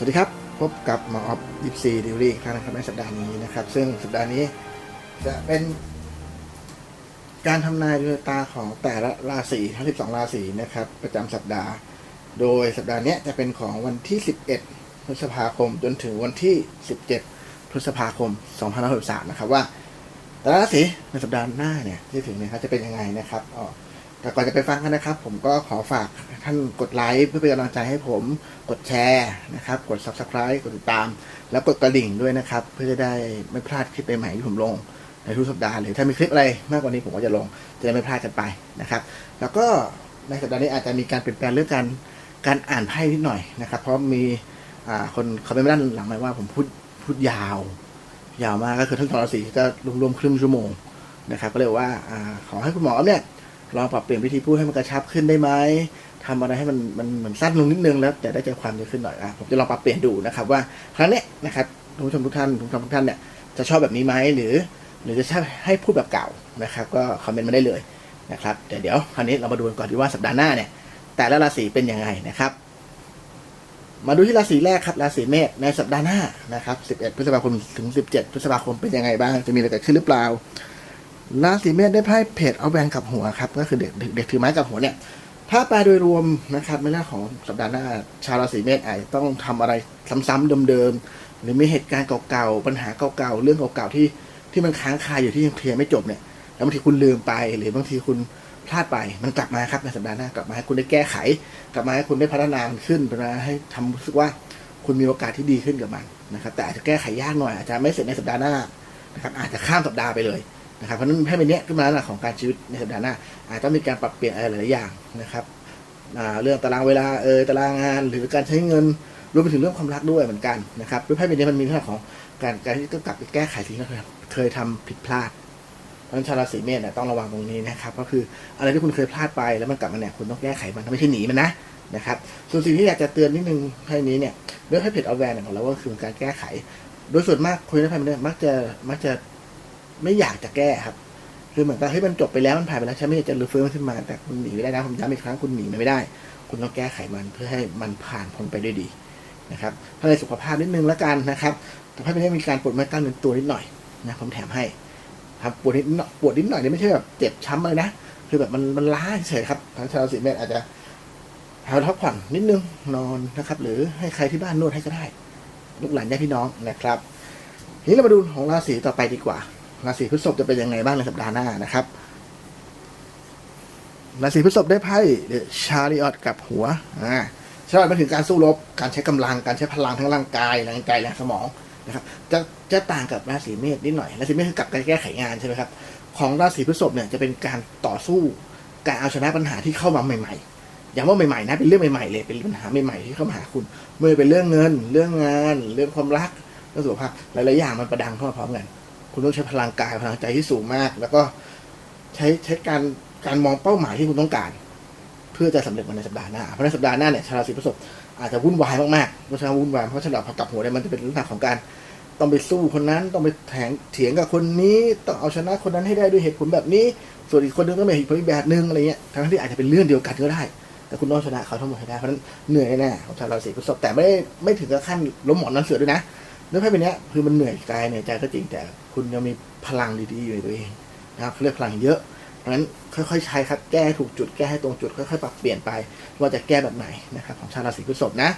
สวัสดีครับ พบกับหมอออฟยิปซีดิวรี่ครั้งนะครับในสัปดาห์นี้นะครับ ซึ่งสัปดาห์นี้จะเป็นการทำนายดวงตาของแต่ละราศีทั้ง 12 ราศีนะครับ ประจำสัปดาห์ โดยสัปดาห์นี้จะเป็นของวันที่ 11 พฤษภาคมจนถึงวันที่ 17 พฤษภาคม 2563 นะครับว่า แต่ละราศีในสัปดาห์หน้าเนี่ยที่ถึงเนี่ยครับจะเป็นยังไงนะครับอ๋อ แต่ก่อนจะไปฟังกันนะครับ ผมก็ขอฝากท่านกดไลค์เพื่อเป็นกำลังใจให้ผมกดแชร์นะครับ กด subscribe กดติดตาม แล้วกดกระดิ่งด้วยนะครับ เพื่อจะได้ไม่พลาดคลิปใหม่ๆที่ผมลงในทุกสัปดาห์หรือถ้ามีคลิปอะไรมากกว่านี้ผมก็จะลงจะได้ไม่พลาดกันไปนะครับ แล้วก็ในสัปดาห์นี้อาจจะมีการเปลี่ยนแปลงเรื่องการการอ่านไพ่นิดหน่อยนะครับ เพราะมีคนเขาไม่ด้านหลังมาว่าผมพูดพูดยาว ยาวมากก็คือทั้งสองราศีจะรวมๆครึ่งชั่วโมงนะครับ ก็เลยกว่าอาขอให้คุณหมอเนี่ย ลองปรับเปลี่ยนวิธีพูดให้มันกระชับขึ้นได้ไหมทำอะไรให้มันมันเหมือนสั้นลงนิดนึงแล้วจะได้ใจความเยอะขึ้นหน่อยอะผมจะลองปรับเปลี่ยนดูนะครับ ว่าครั้งนี้นะครับทุกผู้ชมทุกท่านทุกท่านทุกท่านเนี่ยจะชอบแบบนี้ไหมหรือ หรือจะชอบให้พูดแบบเก่านะครับ ก็คอมเมนต์มาได้เลยนะครับแต่เดี๋ยวคราวนี้เรามาดูกันก่อนดีว่าสัปดาห์หน้าเนี่ย แต่ละราศีเป็นยังไงนะครับ มาดูที่ราศีแรกครับราศีเมษในสัปดาห์หน้านะครับ 11 พฤษภาคมถึง 17 พฤษภาคมเป็นยังไงบ้างจะมีอะไรเกิดขึ้นหรือเปล่า ราศีเมษได้ไพ่เพจเอาแบงกับหัวครับก็คือเด็กเด็กถือไม้กับหัวเนี่ยถ้าแปลโดยรวมนะครับในเรื่องของสัปดาห์หน้าชาวราศีเมษอาจต้องทำอะไรซ้ำๆเดิมๆหรือมีเหตุการณ์เก่าๆปัญหาเก่าๆเรื่องเก่าๆที่ที่มันค้างคาอยู่ที่ยังเคลียร์ไม่จบเนี่ยแล้วบางทีคุณลืมไป หรือบางทีคุณพลาดไปมันกลับมาครับในสัปดาห์หน้ากลับมาให้คุณได้แก้ไข กลับมาให้คุณได้พัฒนานขึ้นนะให้ทำรู้สึกว่าคุณมีโอกาสที่ดีขึ้นกับมันนะครับแต่อาจจะแก้ไขยากหน่อยอาจจะไม่เสร็จในสัปดาห์หน้านะครับอาจจะข้ามสัปดาห์ไปเลย นะครับเพราะนั้นให้เป็นเนี้ยขึ้นมาแล้วของการชีวิตในสัปดาห์หน้าอาจจะต้องมีการปรับเปลี่ยนอะไรหลายอย่างนะครับเรื่องตารางเวลาเออตารางงาน หรือการใช้เงินรวมไปถึงเรื่องความรักด้วยเหมือนกันนะครับด้วยไพ่ใบนี้มันมีเรื่องของการการที่ต้องกลับไปแก้ไขสิ่งที่เคยทำผิดพลาดเพราะฉะนั้นชาวราศีเมษเนี่ยต้องระวังตรงนี้นะครับก็คืออะไรที่คุณเคยพลาดไปแล้วมันกลับมาเนี่ยคุณต้องแก้ไขมันไม่ใช่หนีมันนะนะครับส่วนสิ่งที่อยากจะเตือนนิดนึงไพ่นี้เนี่ยเรื่องให้เพจเอาแวนเนี่ยของเราก็คือการแก้ไข โดยส่วนมากคุยในไพ่เนี่ยมักจะมักจะ ไม่อยากจะแก้ครับ คือเหมือนกับเฮ้ยมันจบไปแล้วมันผ่านไปแล้วฉันไม่อยากจะรื้อฟื้นมันขึ้นมา แต่คุณหนีไม่ได้นะผมย้ำอีกครั้งคุณหนีมันไม่ได้ คุณต้องแก้ไขมันเพื่อให้มันผ่านพ้นไปด้วยดีนะครับถ้าในสุขภาพนิดนึงแล้วกันนะครับแต่ไพ่ไม่มีการปวดเมื่อยกล้ามเนื้อตัวนิดหน่อยนะผมแถมให้ครับปวดนิดหน่อยปวดนิดหน่อยเนี่ยไม่ใช่แบบเจ็บช้ำเลยนะคือแบบมันมันล้าเฉยครับทางชาวราศีเมษอาจจะหาพักผ่อนนิดนึงนอนนะครับ หรือให้ใครที่บ้านนวดให้ก็ได้ ลูกหลานญาติพี่น้องนะครับทีนี้เรามาดูของราศีต่อไปดีกว่า ราศีพฤษภจะเป็นยังไงบ้างในสัปดาห์หน้านะครับ ราศีพฤษภได้ไพ่เดชาริออตกับหัวอ่าชาริออตมาถึงการสู้รบ การใช้กำลัง การใช้พลังทั้งร่างกายแรงใจแรงสมองนะครับ จะจะต่างกับราศีเมษนิดหน่อย ราศีเมษคือกับการแก้ไขงานใช่ไหมครับ ของราศีพฤษภเนี่ยจะเป็นการต่อสู้ การเอาชนะปัญหาที่เข้ามาใหม่ ๆอย่างว่าใหม่ๆนะเป็นเรื่องใหม่ๆเลยเป็นปัญหาใหม่ๆที่เข้ามาหาคุณไม่ว่าเป็นเรื่องเงิน เรื่องงาน เรื่องความรักเรื่องสุขภาพหลายๆอย่างมันประดังเข้ามาพร้อมกัน คุณต้องใช้พลังกายพลังใจที่สูงมาก แล้วก็ใช้ใช้การการมองเป้าหมายที่คุณต้องการ เพื่อจะสำเร็จมันในสัปดาห์หน้าเพราะในสัปดาห์หน้าเนี่ยชาวราศีพฤษภอาจจะวุ่นวายมากๆเพราะฉะนั้นวุ่นวายเพราะฉะนั้นพอกลับหัวเนี่ยมันจะเป็นลักษณะของการต้องไปสู้คนนั้นต้องไปแถงเถียงกับคนนี้ต้องเอาชนะคนนั้นให้ได้ด้วยเหตุผลแบบนี้ ส่วนอีกคนนึงก็มีเหตุผลอีกแบบนึงอะไรเงี้ยทั้งที่อาจจะเป็นเรื่องเดียวกันก็ได้ แต่คุณต้องชนะเขาทั้งหมดให้ได้เพราะฉะนั้นเหนื่อยแน่ของชาวราศีพฤษภแต่ไม่ได้ไม่ถึงกับขั้นล้มหมอนนั่นเสือด้วยนะ เรื่องไพ่เป็นเนี้ยคือมันเหนื่อยกายเหนื่อยใจก็จริงแต่คุณยังมีพลังดีๆอยู่ในตัวเองนะครับเรียกพลังเยอะเพราะฉะนั้นค่อยๆใช้ครับแก้ถูกจุดแก้ให้ตรงจุดค่อยๆปรับเปลี่ยนไปว่าจะแก้แบบไหนนะครับของชาวราศีพฤษภนะ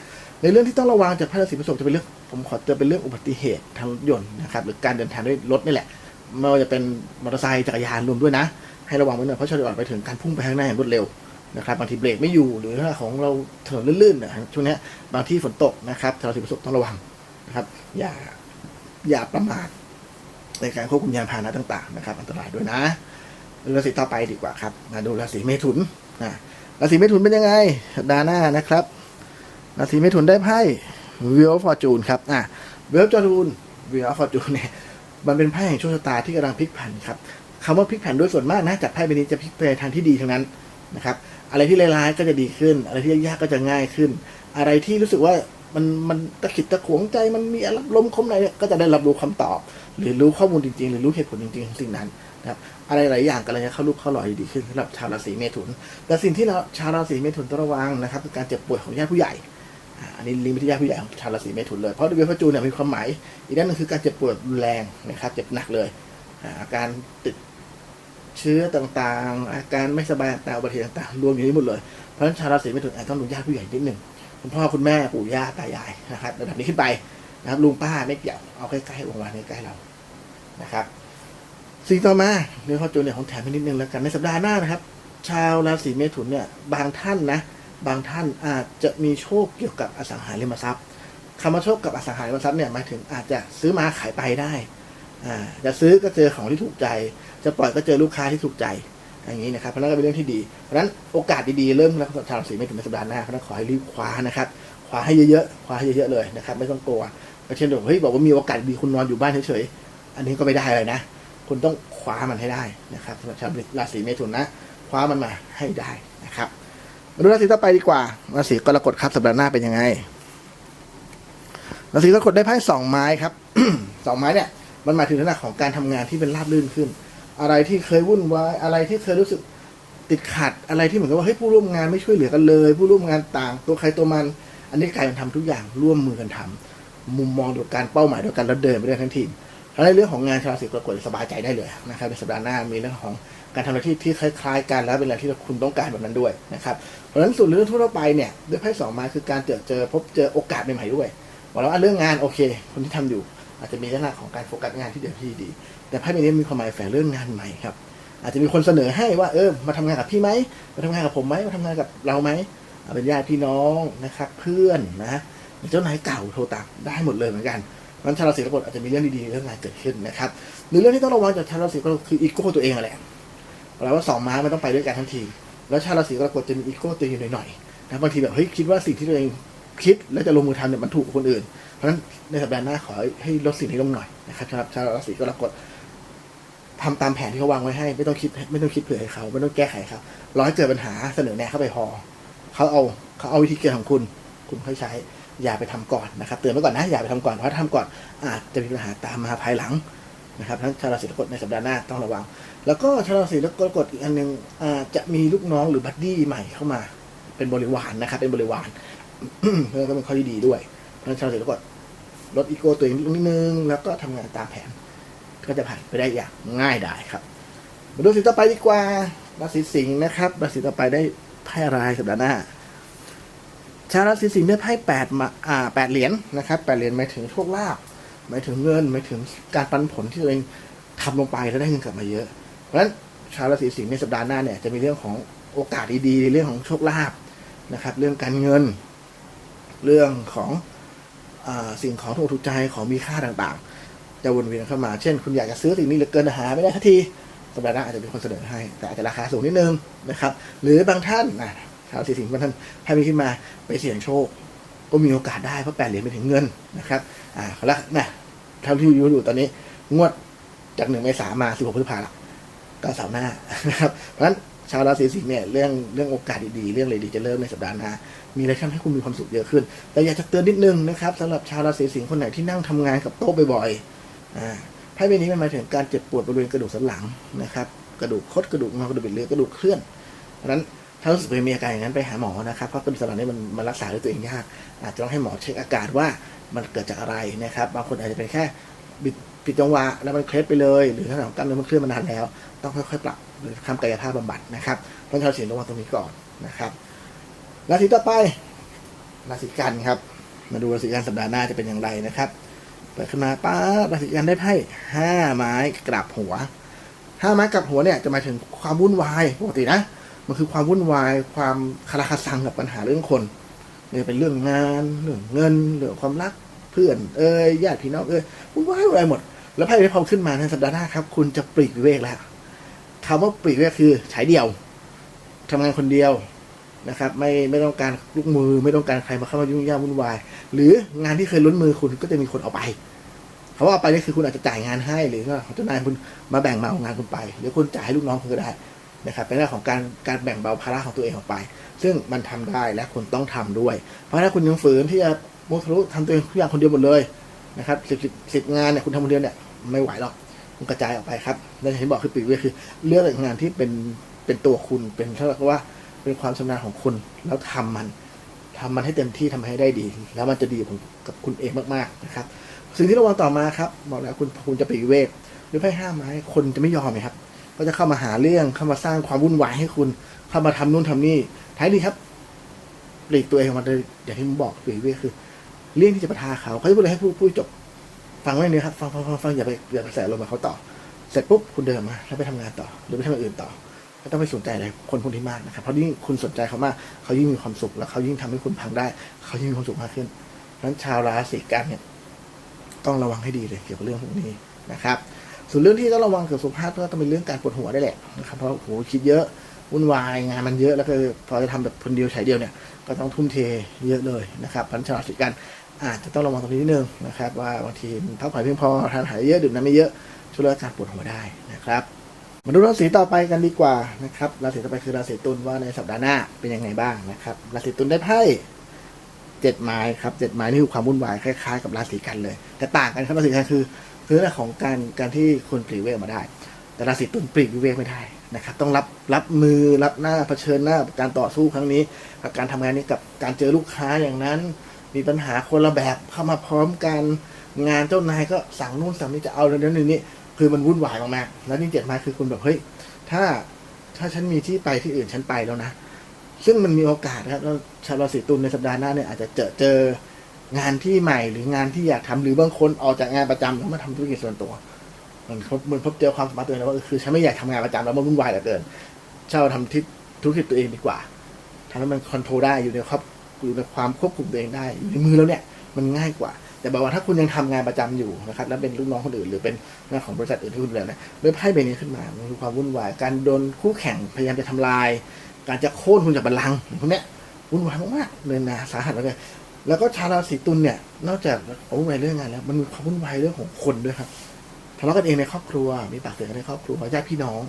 ในเรื่องที่ต้องระวังจากพระราศีพฤษภจะเป็นเรื่องผมขอเตือนเป็นเรื่องอุบัติเหตุทางรถยนต์นะครับหรือการเดินทางด้วยรถนี่แหละไม่ว่าจะเป็นมอเตอร์ไซค์จักรยานรวมด้วยนะ ให้ระวังไว้หน่อยเพราะชะลอไปถึงการพุ่งไปข้างหน้าอย่างรวดเร็วนะครับบางทีเบรกไม่อยู่หรือถ้าของเราถนนลื่นๆนะช่วงเนี้ยบางที่ฝนตกนะครับชาวราศีพฤษภต้องระวัง นะครับ อย่าอย่าประมาทในการควบคุมยานพาหนะต่าง ๆ นะครับ อันตรายด้วยนะราศีต่อไปดีกว่าครับมาดูราศีเมถุนนะราศีเมถุนเป็นยังไงสัปดาห์หน้านะครับราศีเมถุนได้ไพ่วิลฟอร์จูนครับอะวิลฟอร์จูนวิลฟอร์จูนเนี่ยมันเป็นไพ่แห่งโชคชะตาที่กำลังพลิกผันครับคำว่าพลิกผันโดยส่วนมากนะจากไพ่ใบนี้จะพลิกไปทางที่ดีทั้งนั้นนะครับ อะไรที่ร้ายๆก็จะดีขึ้น อะไรที่ยากๆก็จะง่ายขึ้น อะไรที่รู้สึกว่า มันมันตะขิดตะขวงใจมันมีอารมณ์ลมคมในเนี่ยก็จะได้รับรู้คำตอบ หรือรู้ข้อมูลจริง ๆ หรือรู้เหตุผลจริงๆของสิ่งนั้นนะครับอะไรหลายอย่างก็เลยเข้ารูปเข้าหลอยดีขึ้นสำหรับชาวราศีเมถุน แต่สิ่งที่เราชาวราศีเมถุนต้องระวังนะครับคือการเจ็บป่วยของญาติผู้ใหญ่อันนี้ลิงก์วิทยาผู้ใหญ่ของชาวราศีเมถุนเลยเพราะดวงพระจูนเนี่ยมีความหมายอีกด้านหนึงคือการเจ็บปวดรุนแรงนะครับเจ็บหนักเลยอาการติดเชื้อต่างๆ อาการไม่สบายต่างๆอุบัติเหตุต่างๆรวมอยู่ในนี้หมดเลยเพราะฉะนั้นชาวราศีเมถุนอาจต้องดูญาติผู้ใหญ่นิดหนึ่ง คุณพ่อคุณแม่ปู่ย่าตายายนะครับระดับนี้ขึ้นไปนะครับลุงป้าไม่เกี่ยวเอาใกล้ๆวงวานใกล้ๆเรานะครับสิ่งต่อมาเรื่องข้อจูนเนี่ยของแถมไปนิดนึงแล้วกันในสัปดาห์หน้านะครับ ชาวราศีเมถุนเนี่ย บางท่านนะ บางท่านอาจจะมีโชคเกี่ยวกับอสังหาริมทรัพย์คำว่าโชคกับอสังหาริมทรัพย์เนี่ยหมายถึงอาจจะซื้อมาขายไปได้อ่าจะซื้อก็เจอของที่ถูกใจ จะปล่อยก็เจอลูกค้าที่ถูกใจ อย่างนี้นะครับเพราะนั้นก็เป็นเรื่องที่ดี เพราะนั้นโอกาสดีๆเริ่มแล้วสำหรับชาวราศีเมถุนในสัปดาห์หน้าเพราะนั้นขอให้รีบคว้านะครับคว้าให้เยอะๆคว้าให้เยอะๆเลยนะครับ ไม่ต้องกลัวเช่นเดียวกับเฮ้ยบอกว่ามีโอกาสดีคุณนอนอยู่บ้านเฉยๆอันนี้ก็ไม่ได้เลยนะ คุณต้องคว้ามันให้ได้นะครับสำหรับชาวราศีเมถุนนะคว้ามันมาให้ได้นะครับมาดูราศีต่อไปดีกว่าราศีกรกฎครับสัปดาห์หน้าเป็นยังไงราศีกรกฎได้ไพ่สองไม้ครับสองไม้เนี่ยมันหมายถึงลักษณะของการทำงานที่เป็นราบรื่นขึ้น อะไรที่เคยวุ่นวายอะไรที่เคยรู้สึกติดขัดอะไรที่เหมือนกับว่าเฮ้ยผู้ร่วมงานไม่ช่วยเหลือกันเลย ผู้ร่วมงานต่างตัวใครตัวมัน อันนี้กลายเป็นทำทุกอย่างร่วมมือกันทำมุมมองเดียวกันเป้าหมายเดียวกันแล้วเดินไปด้วยทั้งทีมแล้วในเรื่องของงานชาวราศีกรกฎสบายใจได้เลยนะครับในสัปดาห์หน้ามีเรื่องของการทำอะไรที่ที่คล้ายๆ กันแล้วเป็นอะไรที่คุณต้องการแบบนั้นด้วยนะครับเพราะฉะนั้นส่วนเรื่องทั่วไปเนี่ยด้วยไพ่สองมาคือการเจอเจอพบเจอโอกาสใหม่ๆด้วยบอกแล้วว่าเรื่องงานโอเค คนที่ทำอยู่ อาจจะมีลักษณะของการโฟกัสงานที่เดียวที่ดี แต่ไพ่ใบนี้มีความหมายแฝงเรื่องงานใหม่ครับ อาจจะมีคนเสนอให้ว่าเออมาทำงานกับพี่ไหมมาทำงานกับผมไหมมาทำงานกับเราไหมเป็นญาติพี่น้องนะครับ เพื่อนนะเจ้านายเก่าโทรตามได้หมดเลยเหมือนกันมันชาวราศีกรกฎอาจจะมีเรื่องดีๆเรื่องงานเกิดขึ้นนะครับหรือเรื่องที่ต้องระวังจากชาวราศีกรกฎคืออีโก้ตัวเองอะแหละแปลว่าสองม้ามันต้องไปด้วยกันทั้งที แล้วชาวราศีกรกฎจะมีอีโก้ตัวเองอยู่หน่อยๆนะบางทีแบบเฮ้ยคิดว่าสิ่งที่ตัวเอง คิดแล้วจะลงมือทำเนี่ยมันถูกกว่าคนอื่น เพราะฉะนั้นในสัปดาห์หน้าขอให้ลดสิ่งนี้ลงหน่อยนะครับสำหรับชาวราศีกรกฎทำตามแผนที่เขาวางไว้ให้ ไม่ต้องคิดไม่ต้องคิดเผื่อให้เขาไม่ต้องแก้ไขเขารอให้เกิดปัญหาเสนอแนะเข้าไปพอเขาเอาเขาเอาวิธีเกิดของคุณ คุณค่อยใช้ อย่าไปทำก่อนนะครับเตือนไว้ก่อนนะอย่าไปทำก่อนเพราะถ้าทำก่อนอาจจะมีปัญหาตามมาภายหลังนะครับทั้งชาวราศีกรกฎในสัปดาห์หน้าต้องระวัง แล้วก็ชาวราศีกรกฎอีกอันหนึ่งจจะมีลูกน้องหรือบัดดี้ใหม่เข้ามา เป็นบริวารนะครับเป็นบริวาร เพื่อก็เป็นข้อที่ดีด้วยเพราะฉะนั้นชาวราศีกรกฎลดอีโก้ตัวเองนิดนึง แล้วก็ทำงานตามแผน ก็จะผ่านไปได้อย่างง่ายดายครับ มาดูราศีต่อไปดีกว่าราศีสิงห์นะครับราศีต่อไปได้ไพ่รายสัปดาห์หน้า ชาวราศีสิงห์ได้ไพ่แปดมาอ่าแปดเหรียญนะครับแปดเหรียญหมายถึงโชคลาภหมายถึงเงินหมายถึงการปันผลที่ตัวเองทำลงไปแล้วได้เงินกลับมาเยอะ เพราะฉะนั้นชาวราศีสิงห์ในสัปดาห์หน้าเนี่ยจะมีเรื่องของโอกาสดีๆในเรื่องของโชคลาภนะครับ เรื่องการเงิน เรื่องของอสิ่งของถูกถูกใจของมีค่าต่างๆ จะวนเวียนเข้ามา เช่น คุณอยากจะซื้อสิ่งนี้เหลือเกินหาไม่ได้ทันทีสัปดาห์หน้าอาจจะมีคนเสนอให้ แต่อาจจะราคาสูงนิดนึงนะครับ หรือบางท่านนะชาวราศีสิงห์บางท่านให้มีขึ้นมาไปเสี่ยงโชค ก็มีโอกาสได้เพราะแปดเหรียญไปถึงเงินนะครับอ่าแล้วนะเท่าที่อยู่อยู่ตอนนี้งวดจากหนึ่งเมษามาสิบหกพฤษภาละก็เสาร์หน้านะครับเพราะฉะนั้นชาวราศีสิงห์เนี่ยเรื่องเรื่องโอกาสดีๆ เรื่องอะไรดีจะเริ่มในสัปดาห์หน้า มีอะไรทำให้คุณมีความสุขเยอะขึ้น แต่อยากจะเตือนนิดนึงนะครับสำหรับชาวราศีสิงห์คนไหนที่นั่งทำงานกับโต๊ะบ่อยๆอ่าไพ่ใบนี้มันหมายถึงการเจ็บปวดบริเวณกระดูกสันหลังนะครับ กระดูกคดกระดูกงอกระดูกบิดเรือกระดูกเคลื่อนเพราะนั้นถ้ารู้สึกมีอาการอย่างนั้นไปหาหมอนะครับเพราะกระดูกสันหลังนี่มันมันรักษาด้วยตัวเองยาก อาจจะต้องให้หมอเช็คอาการว่ามันเกิดจากอะไรนะครับ บางคนอาจจะเป็นแค่บิดผิดจังหวะแล้วมันเคล็ดไปเลย หรือถ้าของกล้ามเนื้อมันเคลื่อนมานานแล้ว ต้องค่อยๆปรับหรือทำกายภาพบำบัดนะครับเพราะชาวราศีระวังตรงนี้ก่อนนะครับ ราศีต่อไป ราศีกันครับ มาดูราศีกันสัปดาห์หน้าจะเป็นอย่างไรนะครับ เปิดขึ้นมาป้าราศีกันได้ไพ่ห้าไม้กลับหัวห้าไม้กลับหัวเนี่ยจะหมายถึงความวุ่นวายปกตินะ มันคือความวุ่นวาย ความคาราคาซังกับปัญหาเรื่องคนเนี่ยเป็นเรื่องงานเรื่องเงินเรื่องความรักเพื่อนเอ้ยญาติพี่น้องเอ้ยวุ่นวายอะไรหมด แล้วไพ่ที่พอขึ้นมาในสัปดาห์หน้าครับ คุณจะปลีกวิเวกแล้วคำว่าปลีกวิเวกคือฉายเดียวทำงานคนเดียว นะครับไม่ไม่ต้องการลูกมือ ไม่ต้องการใครมาเข้ามายุ่งยากวุ่นวาย หรืองานที่เคยล้นมือคุณก็จะมีคนเอาไปเขาว่าเอาไปนี่คือคุณอาจจะจ่ายงานให้หรือว่าเจ้านายคุณมาแบ่งเบางานคุณไป หรือคุณจ่ายให้ลูกน้องคุณก็ได้นะครับเป็นเรื่องของการการแบ่งเบาภาระของตัวเองออกไป ซึ่งมันทำได้และคุณต้องทำด้วย เพราะถ้าคุณยังฝืนที่จะมุทะลุทำตัวเองทุกอย่างคนเดียวหมดเลยนะครับสิบสิบสิบงานเนี่ยคุณทำคนเดียวเนี่ยไม่ไหวหรอกคุณกระจายออกไปครับและอย่างที่บอกคือปีกเวคือ เลือกงานที่เป็นเป็นตัวคุณเป็นเท่ากับว่า เป็นความชำนาญของคุณ แล้วทำมันททำมันให้เต็มที่ทำให้ได้ดี แล้วมันจะดีกับคุณเองมากๆนะครับ สิ่งที่ระวังต่อมาครับบอกแล้วคุณคุณจะไปลีเวกหรือไพ่ห้าไม้คนจะไม่ยอมไหมครับ ก็จะเข้ามาหาเรื่องเข้ามาสร้างความวุ่นวายให้คุณ เข้ามาทำนู่นทำนี่ท้ายดีครับปลีกตัวเองออกมาเลยอย่างที่ผมบอกปลีกเวกคือเลี่ยงที่จะประทาเขาเขาจะพูดอะไรให้พูดพูดจบฟังไว้เนี่ยครับฟังฟังฟังฟังอย่าไปอย่าไปแสลมกับเขาต่อ เสร็จปุ๊บคุณเดินมาแล้วไปทำงานต่อหรือไปทำอย่างอื่นต่อ ไม่ต้องไปสนใจอะไรคนพวกนี้มากนะครับเพราะยิ่งคุณสนใจเขามากเขายิ่งมีความสุข แล้วเขายิ่งทำให้คุณพังได้ เขายิ่งมีความสุขมากขึ้นนั้นชาวราศีกันเนี่ยต้องระวังให้ดีเลยเกี่ยวกับเรื่องพวกนี้นะครับ ส่วนเรื่องที่ต้องระวังเกี่ยวกับสุขภาพก็ต้องเป็นเรื่องการปวดหัวได้แหละนะครับเพราะโหคิดเยอะวุ่นวายงานมันเยอะแล้วก็พอจะทำแบบคนเดียวใช้เดียวเนี่ยก็ต้องทุ่มเทเยอะเลยนะครับพันชาวราศีกันอาจจะต้องระวังตรงนี้นิดนึงนะครับ ว่าบางทีพักผ่อนเพียงพอทานอาหารเยอะดื่มน้ำไม่เยอะช่วยลดอาการปวดหัวได้นะครับ มาดูราศีต่อไปกันดีกว่านะครับราศีต่อไปคือราศีตุลว่าในสัปดาห์หน้าเป็นยังไงบ้างนะครับราศีตุลได้ไพ่เจ็ดไม้ครับเจ็ดไม้นี่คือความวุ่นวายคล้ายๆกับราศีกันเลย แต่ต่างกันครับราศีกันคือคือเรื่องของการการที่คุณปลีกเวกมาได้ แต่ราศีตุลปลีกวิเวกไม่ได้นะครับต้องรับรับมือรับหน้าเผชิญหน้าการต่อสู้ครั้งนี้กับการทำงานนี้กับการเจอลูกค้าอย่างนั้น มีปัญหาคนละแบบเข้ามาพร้อมกันงานเจ้านายก็สั่งนู่นสั่งนี่จะเอาเรื่องนี้ คือมันวุ่นวายมากๆแล้วนี่เจ็ดไม้คือคุณแบบเฮ้ยถ้าถ้าฉันมีที่ไปที่อื่นฉันไปแล้วนะ ซึ่งมันมีโอกาสนะครับแล้วชาวราศีตุลในสัปดาห์หน้าเนี่ยอาจจะเจอเจองานที่ใหม่หรืองานที่อยากทำหรือบางคนออกจากงานประจำแล้วมาทำธุรกิจส่วนตัวมันพบมันพบเจอความสามารถตัวเองแล้วว่าคือฉันไม่อยากทำงานประจำแล้วมันวุ่นวายเหลือเกินเช่าทำที่ธุรกิจตัวเองดีกว่าทำให้มันคอนโทรลได้อยู่ในครอบอยู่ในความควบคุมตัวเองได้อยู่ในมือแล้วเนี่ยมันง่ายกว่า แต่บอกว่าถ้าคุณยังทำงานประจำอยู่นะครับแล้วเป็นลูกน้องคนอื่นหรือเป็นงานของบริษัทอื่นที่คุณดูแลเนี่ยด้วยไพ่ใบนี้ขึ้นมามันคือความวุ่นวาย การโดนคู่แข่งพยายามจะทำลาย การจะโค่นคุณจากบัลลังก์พวกเนี้ยวุ่นวายมากๆเลยนะสาหัสเลยแล้วก็ชาวราศีตุลเนี่ย นอกจากวุ่นวายเรื่องงานแล้ว มันมีความวุ่นวายเรื่องของคนด้วยครับทะเลาะกันเองในครอบครัว มีปากเสียงกันในครอบครัวญาติพี่น้อง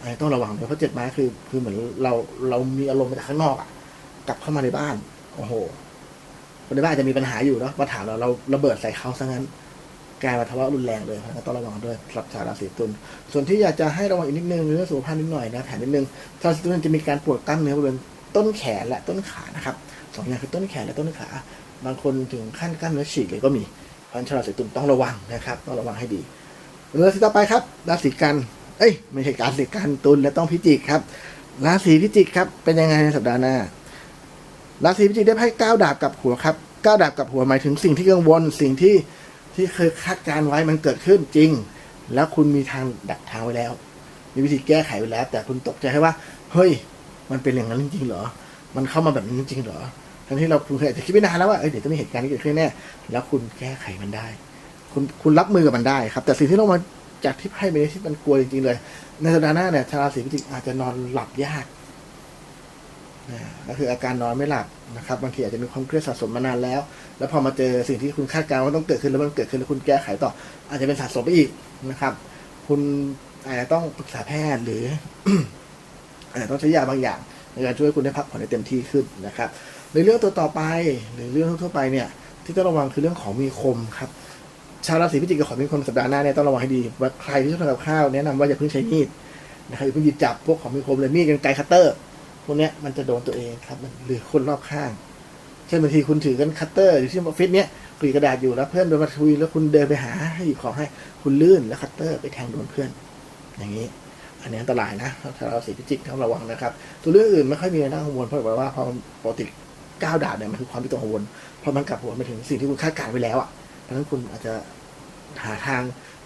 อันนี้ต้องระวังด้วยเพราะเจ็ดไม้คือ คือเหมือนเราเรามีอารมณ์มาจากข้างนอกอะกลับเข้ามาในบ้าน โอ้โห คนในบ้านอาจจะมีปัญหาอยู่เนาะมาถามเราเราระเบิดใส่เขาซะงั้นกลายมาทะเลาะรุนแรงเลยนะต้องระวังด้วยสำหรับชาวราศีตุลส่วนที่อยากจะให้ระวังอีกนิดนึงเรื่องสุขภาพนิดหน่อยนะแถมนิดนึงชาวราศีตุลจะมีการปวดกล้ามเนื้อบริเวณต้นแขนและต้นขานะครับสองอย่างคือต้นแขนและต้นขา บางคนถึงขั้นกล้ามเนื้อฉีกเลยก็มีเพราะฉะนั้นชาวราศีตุลต้องระวังนะครับ ต้องระวังให้ดีราศีต่อไปครับ ราศีกัน เอ้ยไม่ใช่การศีกันตุลและต้องพิจิกครับ ราศีพิจิกครับเป็นยังไงในสัปดาห์หน้า ราศีพิจิกได้ไพ่ก้าวดาบกับหัวครับก้าวดาบกับหัวหมายถึงสิ่งที่กังวลสิ่งที่ที่เคยคาดการไว้มันเกิดขึ้นจริง แล้วคุณมีทางดักทางไว้แล้ว มีวิธีแก้ไขไว้แล้ว แต่คุณตกใจแค่ว่า เฮ้ย มันเป็นอย่างนั้นจริงๆเหรอ มันเข้ามาแบบนี้จริงๆเหรอทั้งที่เราคุณเคยอาจจะคิดไม่นานแล้วว่าเอ้ยเดี๋ยวจะมีเหตุการณ์นี้เกิดขึ้นแน่แล้วคุณแก้ไขมันได้ คุณคุณรับมือกับมันได้ครับ แต่สิ่งที่ต้องมาจากที่ไพ่ใบนี้ที่มันกลัวจริงๆเลย ในสัปดาห์หน้าเนี่ยชาวราศีพิจิกอาจจะนอนหลับยาก ก็คืออาการนอนไม่หลับนะครับบางทีอาจจะมีความเครียดสะสมมานานแล้ว แล้วพอมาเจอสิ่งที่คุณคาดการณ์ว่าต้องเกิดขึ้นแล้วมันเกิดขึ้นแล้วคุณแก้ไขต่อ อาจจะเป็นสะสมไปอีกนะครับ คุณอาจจะต้องปรึกษาแพทย์หรืออาจจะต้องใช้ยาบางอย่าง ในการช่วยคุณได้พักผ่อนได้เต็มที่ขึ้นนะครับ ในเรื่องตัวต่อไปหรือเรื่องทั่วไปเนี่ย ที่ต้องระวังคือเรื่องของมีคมครับชาวราศีพิจิกกับของมีคมสัปดาห์หน้าเนี่ยต้องระวังให้ดีว่าใครที่ชอบทำกับข้าวแนะนำว่าอย่าเพิ่งใช้มีดนะครับอย่าเพิ่งหยิบจับพวกของมีคมเลยมีดกันไกคัตเตอร์ พวกเนี้ยมันจะโดนตัวเองครับหรือคนรอบข้าง เช่นบางทีคุณถือกันคัตเตอร์อยู่ที่ออฟฟิศเนี้ยกรีกระดาษอยู่แล้วเพื่อนเดินมาคุยแล้วคุณเดินไปหาให้หยิบของให้คุณลื่นแล้วคัตเตอร์ไปแทงโดนเพื่อน อย่างนี้ อันนี้อันตรายนะชาวราศีพิจิกต้องระวังนะครับ ตัวเรื่องอื่นไม่ค่อยมีอะไรน่ากังวลเพราะแบบว่าพอปกติก้าวดาบเนี่ยมันคือความวิตกกังวลพอมันกลับหัวไปถึงสิ่งที่คุณคาดการไว้แล้วอะดังนั้นคุณอาจจะหาทาง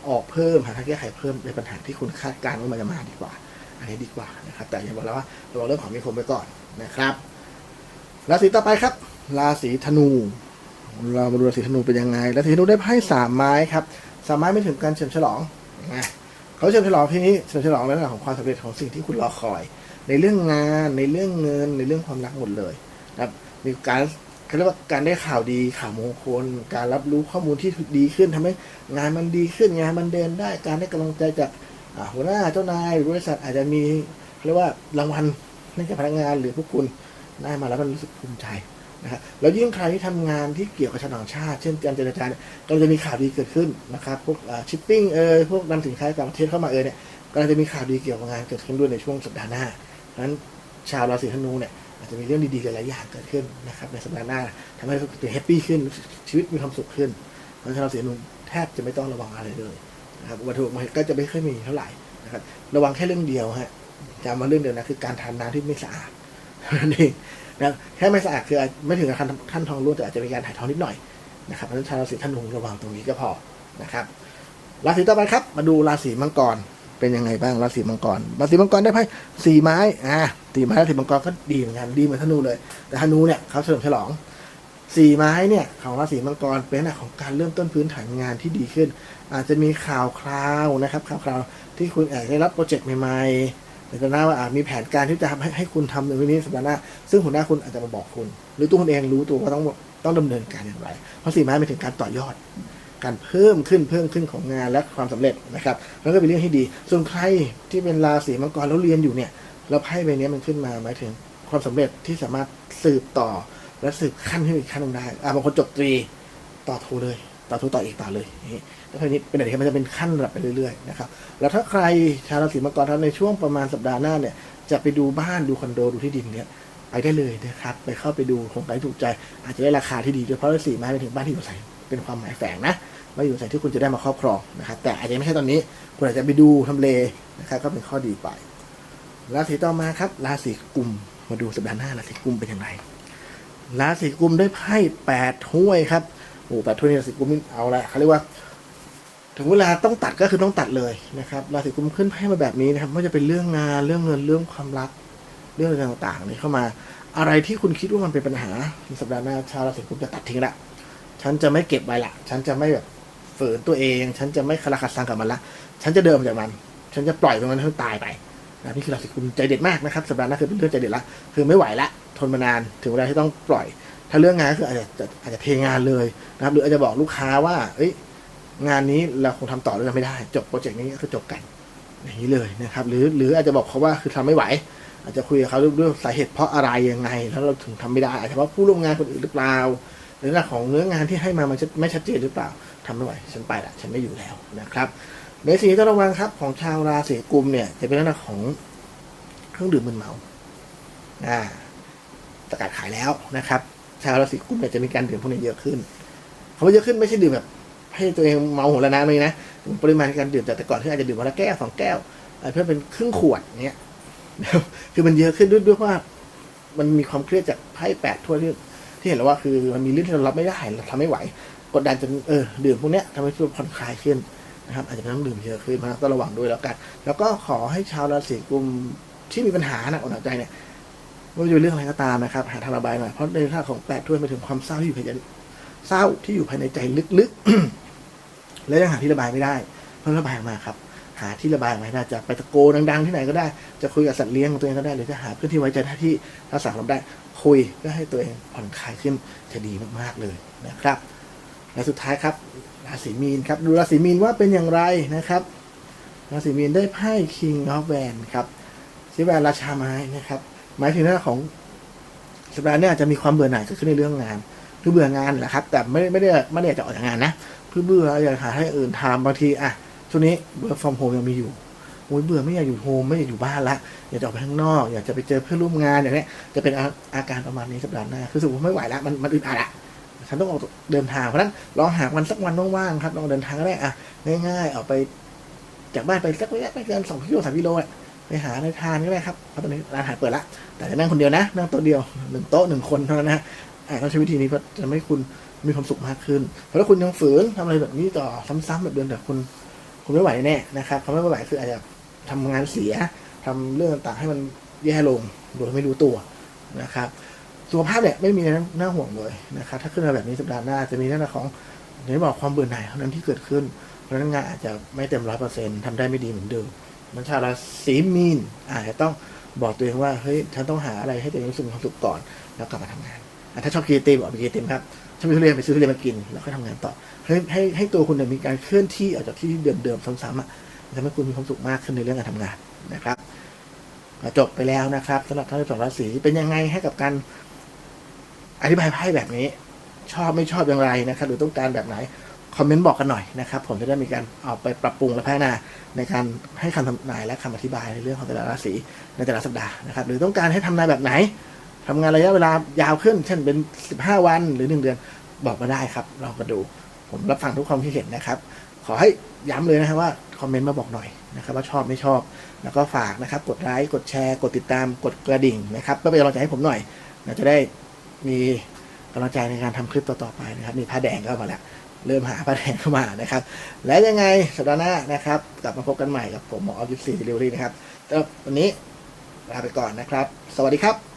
ออกเพิ่มหาทางแก้ไขเพิ่มในปัญหาที่คุณคาดการณ์ว่ามันจะมาดีกว่า อันนี้ดีกว่านะครับ แต่อย่างบอกแล้วว่าระวังเรื่องของมีคมไปก่อนนะครับ ราศีต่อไปครับ ราศีธนู เรามาดูราศีธนูเป็นยังไง ราศีธนูได้ไพ่สามไม้ครับ สามไม้ไม่ถึงการเฉลิมฉลองนะเขาเฉลิมฉลองที่นี้เฉลิมฉลองในเรื่องของความสำเร็จของสิ่งที่คุณรอคอย ในเรื่องงานในเรื่องเงินในเรื่องความรักหมดเลยนะครับ มีการเขาเรียกว่าการได้ข่าวดีข่าวมงคล การรับรู้ข้อมูลที่ดีขึ้นทำให้งานมันดีขึ้นงานมันเดินได้ การได้กำลังใจจาก หัวหน้าเจ้านายบริษัทอาจจะมีเรียกว่ารางวัลให้กับพนักงานหรือพวกคุณได้มาแล้วมันรู้สึกภูมิใจนะครับแล้วยิ่งใครที่ทำงานที่เกี่ยวกับชาวต่างชาติ เช่นการเจรจาเนี่ยก็จะมีข่าวดีเกิดขึ้นนะครับพวกชิปปิ้งเอยพวกนำสินค้าต่างประเทศเข้ามาเอยเนี่ยก็จะมีข่าวดีเกี่ยวกับงานเกิดขึ้นด้วยในช่วงสัปดาห์หน้าเพราะฉะนั้นชาวราศีธนูเนี่ยอาจจะมีเรื่องดีๆหลายๆอย่างเกิดขึ้นนะครับในสัปดาห์หน้าทำให้เราแฮปปี้ขึ้นชีวิตมีความสุขขึ้นเพราะชาวราศีธนูแทบจะไม่ต้องระวังอะไรเลย นะครับอุบัติเหตุก็จะไม่ค่อยมีเท่าไหร่นะครับ ระวังแค่เรื่องเดียวฮะจำมาเรื่องเดียวนะคือการทานน้ำที่ไม่สะอาดเท่านั้นเองนะแค่ไม่สะอาดคือไม่ถึงกับขั้นขั้นทองร่วงแต่อาจจะมีการถ่ายทองนิดหน่อยนะครับเพราะฉะนั้นชาวราศีธนูระวังตรงนี้ก็พอนะครับราศีต่อไปครับ มาดูราศีมังกรเป็นยังไงบ้างราศีมังกรราศีมังกรได้ไพ่สี่ไม้อ่าสี่ไม้ราศีมังกรก็ดีเหมือนกันดีเหมือนธนูเลย แต่ธนูเนี่ยเขาเฉลิมฉลอง สี่ไม้เนี่ยของราศีมังกรเป็นลักษณะของการเริ่มต้นพื้นฐานงานที่ดีขึ้น อาจจะมีข่าวคราวนะครับข่าวคราวที่คุณอาจได้รับโปรเจกต์ใหม่ๆในตอนหน้าว่าอาจมีแผนการที่จะทำให้ให้คุณทำในวันนี้สัปดาห์หน้าซึ่งหัวหน้าคุณอาจจะมาบอกคุณ หรือตัวคุณเองรู้ตัวว่าต้องต้องดำเนินการอย่างไร เพราะสี่ไม้เป็นถึงการต่อยอด การเพิ่มขึ้นเพิ่มขึ้นของงานและความสำเร็จนะครับแล้วก็เป็นเรื่องที่ดี ส่วนใครที่เป็นราศีมังกรแล้วเรียนอยู่เนี่ยแล้วไพ่ใบนี้มันขึ้นมาหมายถึงความสำเร็จที่สามารถสืบต่อ และสืบขั้นขึ้นอีกขั้นหนึงได้อ่าบางคนจบตรีต่อโทเลยต่อโทต่ออีกต่อเลยนี่แล้วทีนี้เป็นอะไรที่มันจะเป็นขั้นระดับไปเรื่อยๆนะครับแล้วถ้าใครชาวราศีมังกรครับในช่วงประมาณสัปดาห์หน้าเนี่ยจะไปดูบ้านดูคอนโดดูที่ดินเนี่ยไปได้เลยนะครับ ไปเข้าไปดูโครงการถูกใจ อาจจะได้ราคาที่ดีด้วยเพราะว่าสี่ไม้ไปถึงบ้านที่อยู่อาศัยเป็นความหมายแฝงนะว่าอยู่อาศัยที่คุณจะได้มาครอบครองนะครับแต่อาจจะไม่ใช่ตอนนี้คุณอาจจะไปดูทำเลนะครับก็เป็นข้อดีไปราศีต่อมาครับราศีกุมมาดูสัปดาห์หน้าราศีกุมเป็นอย่างไร ราศีกุมได้ไพ่แปดถ้วยครับโอ้แปดถ้วยนี่ราศีกุมนี่เอาละเขาเรียกว่า ถึงเวลาต้องตัดก็คือต้องตัดเลยนะครับราศีกุมขึ้นไพ่มาแบบนี้นะครับไม่ว่าจะเป็นเรื่องงานเรื่องเงินเรื่องความรักเรื่องอะไรต่างๆนี่เข้ามา อะไรที่คุณคิดว่ามันเป็นปัญหาในสัปดาห์หน้าชาวราศีกุมจะตัดทิ้งละฉันจะไม่เก็บไว้ละฉันจะไม่แบบฝืนตัวเอง ฉันจะไม่คาราคาซังกับมันละฉันจะเดินจากมัน ฉันจะปล่อยมันให้มันตายไปนะนี่คือราศีกุมใจเด็ดมากนะครับสัปดาห์หน้าคือเป็นเรื่องใจเด็ดละคือไม่ไหวละ ทนมานานถึงเวลาที่ต้องปล่อย ถ้าเรื่องงานก็คืออาจจะอาจจะเทงานเลยนะครับ หรืออาจจะบอกลูกค้าว่า เอ้ย งานนี้เราคงทำต่อด้วยกันไม่ได้ จบโปรเจกต์นี้ก็จบกันอย่างนี้เลยนะครับ หรือหรืออาจจะบอกเขาว่าคือทำไม่ไหว อาจจะคุยกับเขาด้วยสาเหตุเพราะอะไรยังไง แล้วเราถึงทำไม่ได้อาจจะเพราะผู้ร่วมงานคนอื่นหรือเปล่าหรือเรื่องของเนื้องานที่ให้มามันไม่ชัดเจนหรือเปล่าทำไม่ไหวฉันไปละฉันไม่อยู่แล้วนะครับในสิ่งที่ต้องระวังครับของชาวราศีกุมเนี่ยจะเป็นเรื่องของเครื่องดื่มมึนเมา อ่า ประกาศขายแล้วนะครับ ชาวราศีกุมเนี่ยจะมีการดื่มพวกนี้เยอะขึ้นคำว่าเยอะขึ้นไม่ใช่ดื่มแบบให้ตัวเองเมาหัวละน้ำเลยนะปริมาณการดื่มแต่แต่ก่อนที่อาจจะดื่มวันละแก้วสองแก้วเพิ่มเป็นครึ่งขวดเนี้ยคือมันเยอะขึ้นด้วยด้วยว่า มันมีความเครียดจากไพ่แปดทั่วที่ที่เห็นแล้วว่าคือมันมีเรื่องที่เรารับไม่ได้เราทำไม่ไหว กดดันจนเออดื่มพวกเนี้ยทำให้ชีวิตผ่อนคลายขึ้นนะครับ อาจจะต้องดื่มเยอะขึ้นนะต้องระวังด้วยแล้วกัน แล้วก็ขอให้ชาวราศีกุมที่มีปัญหาหนักอกหนักใจเนี่ย ไม่ว่าจะเป็นเรื่องอะไรก็ตามนะครับ หาทางระบายหน่อยเพราะในท่าของแปดถ้วยมาถึงความเศร้าที่อยู่ภายในเศร้าที่อยู่ภายในใจลึกๆ และยังหาที่ระบายไม่ได้เพิ่มระบายออกมาครับ หาที่ระบายออกมาให้ได้จะไปตะโกนดัง ๆ ที่ไหนก็ได้ จะคุยกับสัตว์เลี้ยงของตัวเองก็ได้หรือจะหาเพื่อนที่ไว้ใจได้ที่รักษาเราได้คุยเพื่อให้ตัวเองผ่อนคลายขึ้นจะดีมากๆเลยนะครับ และสุดท้ายครับราศีมีนครับดูราศีมีนว่าเป็นอย่างไรนะครับราศีมีนได้ไพ่ King of w a n ครับซีแวนราชาไม้นะครับ หมายถึงหน้าของสัปดาห์นี้อาจจะมีความเบื่อหน่ายเกิดขึ้นในเรื่องงาน คือเบื่องานแหละครับ แต่ไม่ไม่ได้ไม่ได้จะออกจากงานนะคือเบื่ออยากหาให้อื่นทำบางทีอะช่วงนี้เบื่อฟอร์มโฮมยังมีอยู่โอ้ยเบื่อไม่อยากอยู่โฮมไม่อยากอยู่บ้านละอยากจะออกไปข้างนอก อยากจะไปเจอเพื่อนร่วมงานอย่างเนี้ยจะเป็นอาการประมาณนี้สัปดาห์หน้าคือรู้สึกว่าไม่ไหวล้วมันมันอึดอัดอะฉันต้องออกเดินทางเพราะฉะนั้นลองหาวันสักวันว่างๆครับลองเดินทางก็ได้อะง่ายๆออกไปจากบ้านไปสักระยะไม่เกินสองกิโลสามกิโลอะไปหาอะไรทานก็ได้ครับเพราะตอนนี้ร้านอาหารเปิดละ แต่จะนั่งคนเดียวนะ นั่งโต๊ะเดียวหนึ่งโต๊ะหนึ่งคนเท่านั้นนะอ่าต้องใช้วิธีนี้เพราะจะทำให้คุณมีความสุขมากขึ้น เพราะถ้าคุณยังฝืนทำอะไรแบบนี้ต่อซ้ำๆแบบเดิมแต่คุณคุณไม่ไหวแน่นะครับคำว่าไม่ไหวคืออาจจะทำงานเสียทำเรื่องต่างๆให้มันแย่ลงโดยไม่รู้ตัวนะครับสุขภาพเนี่ยไม่มีอะไรน่าห่วงเลยนะครับถ้าขึ้นมาแบบนี้สัปดาห์หน้าจะมีเรื่องของอย่างที่บอกความเบื่อหน่ายเท่านั้นที่เกิดขึ้น เพราะฉะนั้นงานอาจจะไม่เต็มร้อยเปอร์เซ็นต์ทำได้ไม่ดีเหมือนเดิมมันชาวราศีมีนอาจจะต้อง บอกตัวเองว่าเฮ้ยฉันต้องหาอะไรให้ตัวเองรู้สึกมีความสุขก่อนแล้วกลับมาทำงานถ้าชอบกินไอติมบอกไปกินไอติมครับถ้ามีทุเรียนไปซื้อทุเรียนมากินแล้วค่อยทำงานต่อให้ให้ให้ตัวคุณมีการเคลื่อนที่ออกจากที่เดิมๆซ้ำๆอะทำให้คุณมีความสุขมากขึ้นในเรื่องการทำงานนะครับจบไปแล้วนะครับสำหรับทั้งสองราศีเป็นยังไงให้กับการอธิบายไพ่แบบนี้ ชอบไม่ชอบอย่างไรนะครับ หรือต้องการแบบไหน คอมเมนต์บอกกันหน่อยนะครับ ผมจะได้มีการเอาไปปรับปรุงและพัฒนาในการให้คำทำนายและคำอธิบายในเรื่องของแต่ละราศีในแต่ละสัปดาห์นะครับ หรือต้องการให้ทำนายแบบไหนทำงานระยะเวลายาวขึ้น เช่นเป็น 15 วันหรือ 1 เดือนบอกมาได้ครับลองมาดู ผมรับฟังทุกความคิดเห็นนะครับ ขอให้ย้ำเลยนะครับว่าคอมเมนต์มาบอกหน่อยนะครับว่าชอบไม่ชอบ แล้วก็ฝากนะครับ กดไลค์กดแชร์ กดติดตามกดกระดิ่งนะครับเพื่อเป็นกำลังใจให้ผมหน่อยเราจะได้มีกำลังใจในการทำคลิปต่อๆไปนะครับมีผ้าแดงเข้ามาแล้ว เริ่มหาผ้าแดงเข้ามานะครับ และยังไงสัปดาห์หน้านะครับ กลับมาพบกันใหม่กับผมหมอออฟยิปซีเดลิเวอรี่นะครับแล้ววันนี้ลาไปก่อนนะครับ สวัสดีครับ